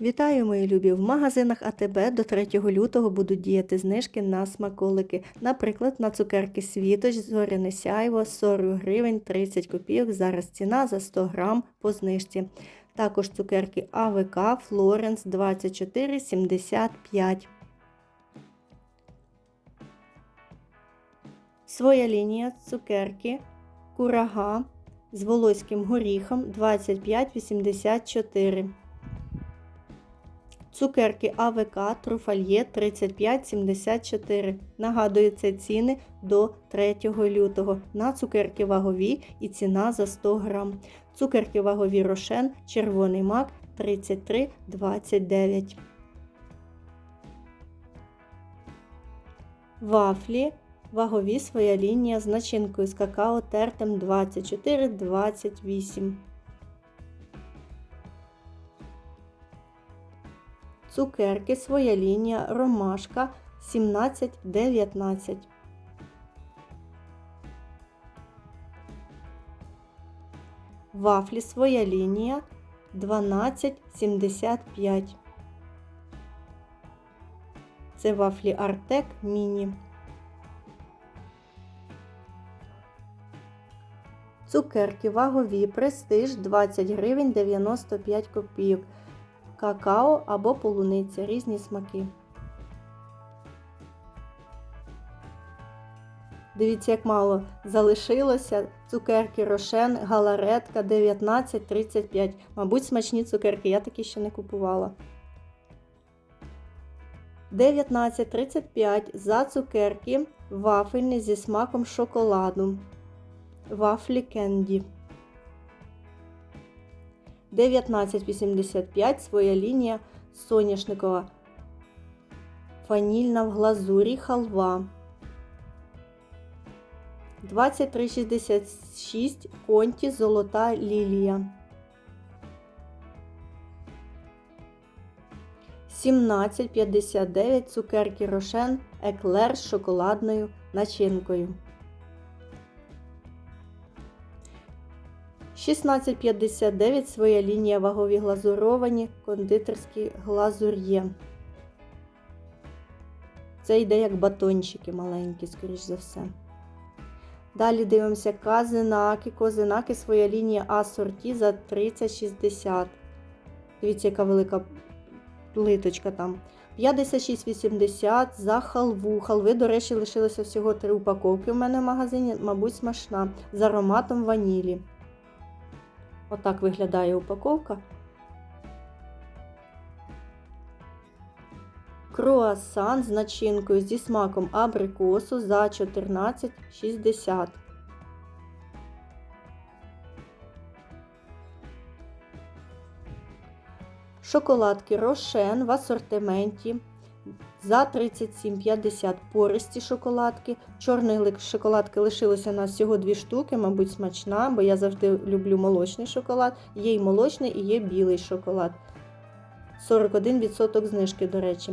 Вітаю, мої любі! В магазинах АТБ до 3 лютого будуть діяти знижки на смаколики. Наприклад, на цукерки Світоч, Зоряне Сяйво 40 гривень 30 копійок. Зараз ціна за 100 грам по знижці. Також цукерки АВК Флоренс 24,75. Своя лінія цукерки Курага з волоським горіхом 25,84. Цукерки АВК Труфальє 35,74. Нагадую, це ціни до 3 лютого. На цукерки вагові і ціна за 100 грам. Цукерки вагові рошен, червоний мак 33,29. Вафлі вагові своя лінія з начинкою з какао тертим 24,28. Цукерки своя лінія ромашка 17,19. Вафлі своя лінія 12,75. Це вафлі Артек Міні. Цукерки вагові престиж 20 гривень 95 копійок. Какао або полуниця різні смаки. Дивіться, як мало залишилося. Цукерки Рошен, галаретка 19,35. Мабуть, смачні цукерки, я такі ще не купувала. 19,35 за цукерки вафельні зі смаком шоколаду. Вафлі кенді. 1985 своя лінія соняшникова. Ванільна в глазурі халва. 2366 конті золота лілія. 1759 цукерки рошен еклер з шоколадною начинкою. 16,59 своя лінія вагові глазуровані кондитерські глазур'є. Це йде як батончики маленькі, скоріш за все. Далі дивимося казинаки, козинаки, своя лінія асорті за 30,60. Дивіться, яка велика плиточка там. 56,80 за халву. Халви, до речі, лишилося всього 3 упаковки в мене в магазині, мабуть, смачна. З ароматом ванілі. Отак виглядає упаковка. Круасан з начинкою зі смаком абрикосу за 14,60. Шоколадки Рошен в асортименті за 37,50 пористі шоколадки. Чорної шоколадки лишилося у нас всього дві штуки, мабуть, смачна, бо я завжди люблю молочний шоколад. Є і молочний, і є білий шоколад. 41% знижки, до речі.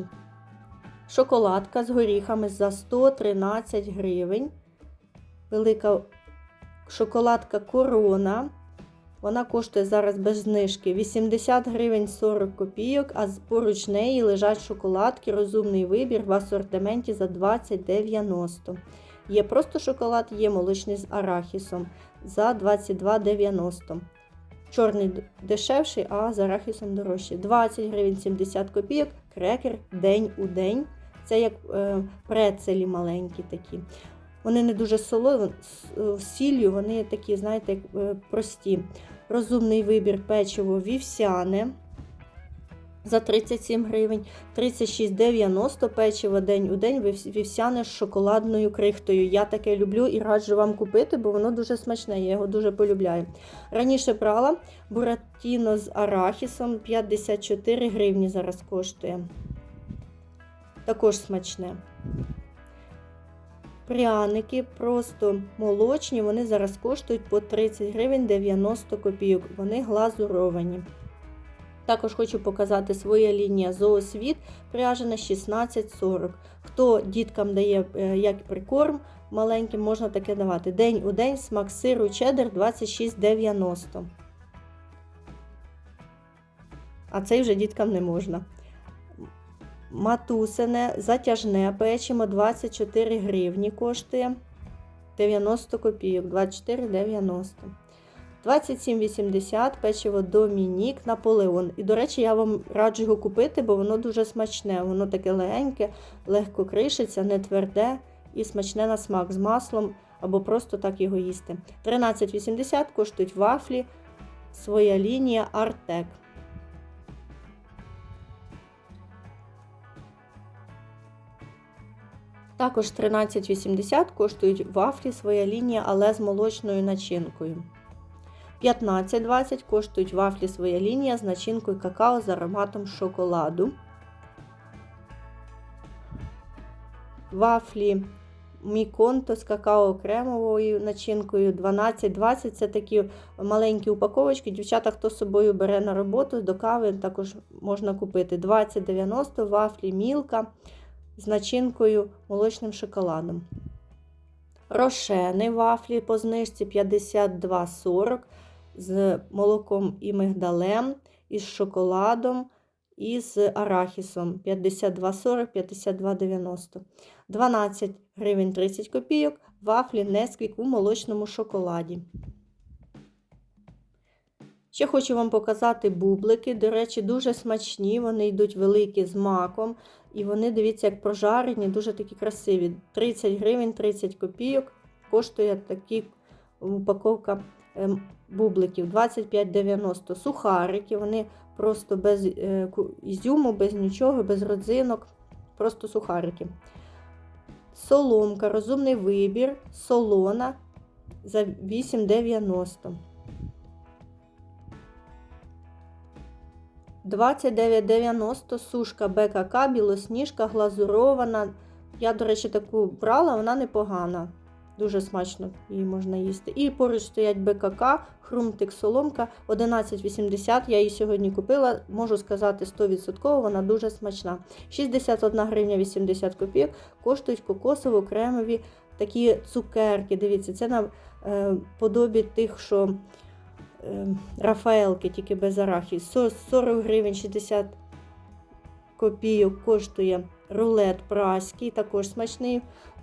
Шоколадка з горіхами за 113 гривень. Велика шоколадка корона. Вона коштує зараз без знижки 80 гривень 40 копійок, а поруч неї лежать шоколадки, розумний вибір в асортименті за 20,90. Є просто шоколад, є молочний з арахісом за 22,90. Чорний дешевший, а з арахісом дорожчий. 20 гривень 70 копійок, крекер день у день. Це як е, прецелі маленькі такі. Вони не дуже солоні, сіллю, вони такі, знаєте, е, прості. Розумний вибір печиво вівсяне за 37 гривень, 36,90 печиво день у день вівсяне з шоколадною крихтою. Я таке люблю і раджу вам купити, бо воно дуже смачне, я його дуже полюбляю. Раніше брала буратіно з арахісом 54 гривні зараз коштує. Також смачне. Пряники просто молочні, вони зараз коштують по 30 гривень 90 копійок. Вони глазуровані. Також хочу показати своя лінія зоосвіт пряжена 16,40. Хто діткам дає е, як прикорм, маленьким можна таке давати. День у день смак сиру чеддер 26,90. а цей вже діткам не можна. Матусине затяжне печимо 24 гривні коштує 90 копійок, 24,90. 27,80 печиво Домінік Наполеон. І, до речі, я вам раджу його купити, бо воно дуже смачне. Воно таке легеньке, легко кришиться, не тверде і смачне на смак з маслом або просто так його їсти. 13,80 коштують вафлі, своя лінія Артек. Також 13,80 коштують вафлі своя лінія, але з молочною начинкою. 15,20 коштують вафлі своя лінія з начинкою какао з ароматом шоколаду. Вафлі Міконто з какао кремовою начинкою 12,20 це такі маленькі упаковочки. Дівчата, хто з собою бере на роботу до кави, також можна купити 20,90 вафлі Мілка з начинкою молочним шоколадом. Рошени вафлі по знижці 52,40 з молоком і мигдалем, із шоколадом і з арахісом 52,40, 52,90. 12 гривень 30 копійок, вафлі Несквік у молочному шоколаді. Ще хочу вам показати бублики. До речі, дуже смачні, вони йдуть великі з маком. І вони, дивіться, як прожарені, дуже такі красиві. 30 гривень 30 копійок. Коштує такі упаковка ем, бубликів 25,90 сухарики. Вони просто без е, ізюму, без нічого, без родзинок. Просто сухарики. Соломка, розумний вибір, солона за 8,90. 29,90 сушка БКК, білосніжка, глазурована. Я, до речі, таку брала, вона непогана. Дуже смачно її можна їсти. І поруч стоять БКК, хрумтик соломка 11,80. Я її сьогодні купила, можу сказати, 100%, вона дуже смачна. 61 гривня 80 копійок коштують кокосово-кремові такі цукерки. Дивіться, це на е, подобі тих, що Рафаелки, тільки без арахі. 40 гривень 60 копійок коштує рулет праський, також смачний.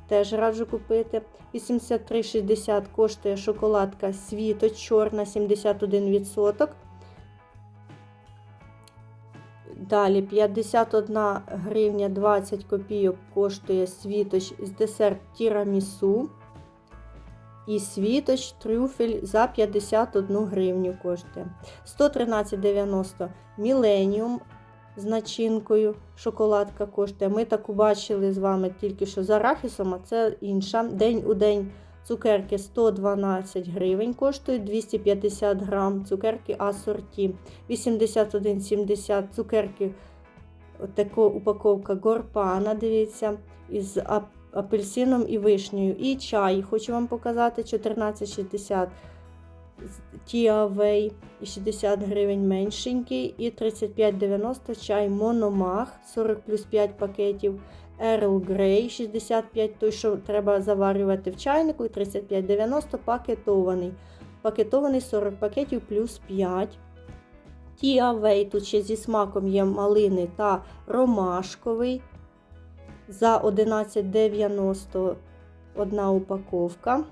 Теж раджу купити. 83,60 коштує шоколадка світо чорна 71%. Далі 51 гривня 20 копійок коштує світоч з десерт тірамісу. І світоч трюфель за 51 гривню коштує. 113,90 Міленіум з начинкою шоколадка коштує. Ми таку бачили з вами тільки що з арахісом, а це інша. День у день цукерки 112 гривень коштують 250 грам, цукерки асорті 81,70 цукерки. Така упаковка горпана, дивіться, із апельсином і вишнею. І чай, хочу вам показати 14,60 Тіавей і 60 гривень меншенький, і 35,90 чай Мономах 40 плюс 5 пакетів. Earl Grey 65, той, що треба заварювати в чайнику, і 35,90 пакетований. Пакетований 40 пакетів плюс 5. Тіавей, тут ще зі смаком є малини та ромашковий. За 11,90 одна упаковка.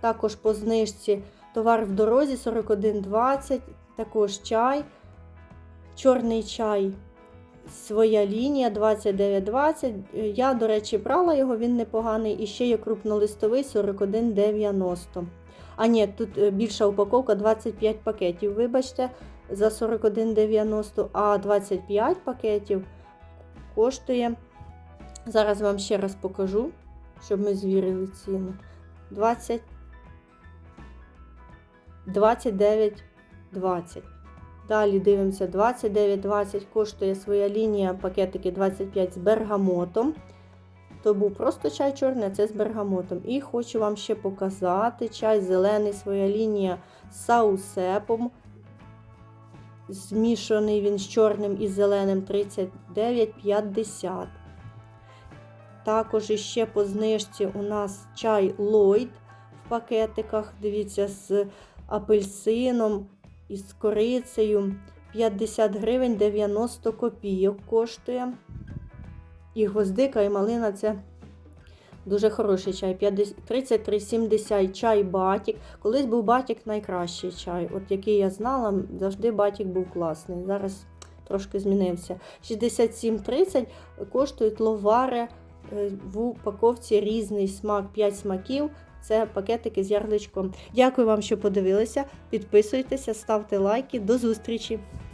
Також по знижці Товар в дорозі 41,20, також чай. Чорний чай, своя лінія 29,20. Я, до речі, брала його, він непоганий. І ще є крупнолистовий 41,90. А ні, тут е, більша упаковка 25 пакетів. Вибачте, за 41,90, а 25 пакетів коштує. Зараз вам ще раз покажу, щоб ми звірили ціну. 20 29,20. Далі дивимося 29,20 коштує своя лінія пакетики 25 з бергамотом. То був просто чай чорний, а це з бергамотом. І хочу вам ще показати чай зелений, своя лінія з саусепом. Змішаний він з чорним і зеленим 39,50. Також іще по знижці у нас чай Lloyd в пакетиках. Дивіться, з апельсином із корицею 50 гривень 90 копійок коштує. І гвоздика, і малина це дуже хороший чай. 33,70 чай батік. Колись був батік найкращий чай. От який я знала, завжди батік був класний. Зараз трошки змінився. 67,30 коштують ловари в упаковці різний смак, 5 смаків. Це пакетики з ярличком. Дякую вам, що подивилися. Підписуйтеся, ставте лайки. До зустрічі!